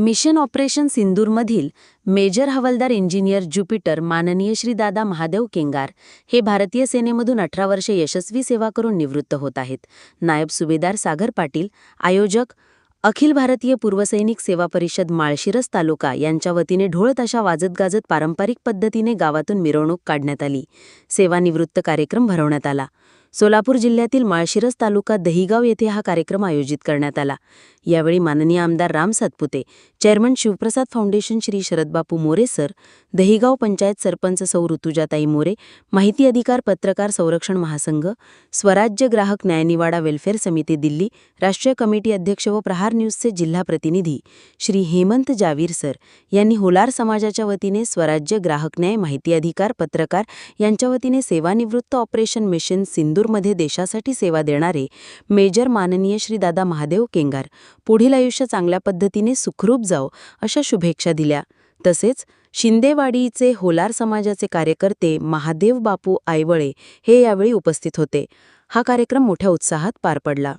Mission operation सिंदूरमधील major हवालदार engineer Jupiter माननीय श्री दादा महादेव केंगार हे भारतीय सेनेमधून अठरा वर्षे यशस्वी सेवा करून निवृत्त होत आहेत. नायब सुभेदार सागर पाटील आयोजक अखिल भारतीय पूर्वसैनिक सेवा परिषद माळशिरस तालुका यांच्या वतीने ढोळ ताशा वाजत गाजत पारंपरिक पद्धतीने गावातून मिरवणूक काढण्यात आली. सेवानिवृत्त कार्यक्रम भरवण्यात आला. सोलापूर जिल्ह्यातील माळशिरस तालुका दहिगाव येथे हा कार्यक्रम आयोजित करण्यात आला. यावेळी माननीय आमदार Ram Satpute chairman Shivprasad foundation Shri Sharadbapu More sir Dahigaon panchayat sarpanch Sau Rutujatai More माहिती अधिकार पत्रकार संरक्षण महासंघ स्वराज्य ग्राहक न्यायनिवाडा वेल्फेअर समिती दिल्ली राष्ट्रीय कमिटी अध्यक्ष व प्रहार न्यूजचे जिल्हा प्रतिनिधी श्री हेमंत जावीर सर यांनी होलार समाजाच्या वतीने स्वराज्य ग्राहक न्याय माहिती अधिकार पत्रकार यांच्या वतीने सेवानिवृत्त ऑपरेशन मिशन सिंधू सिंदूरमध्ये देशासाठी सेवा देणारे मेजर माननीय श्री दादा महादेव केंगार पुढील आयुष्य चांगल्या पद्धतीने सुखरूप जाओ अशा शुभेच्छा दिल्या. तसेच शिंदेवाडीचे होलार समाजाचे कार्यकर्ते महादेव बापू आयवळे हे यावेळी उपस्थित होते. हा कार्यक्रम मोठ्या उत्साहात पार पडला.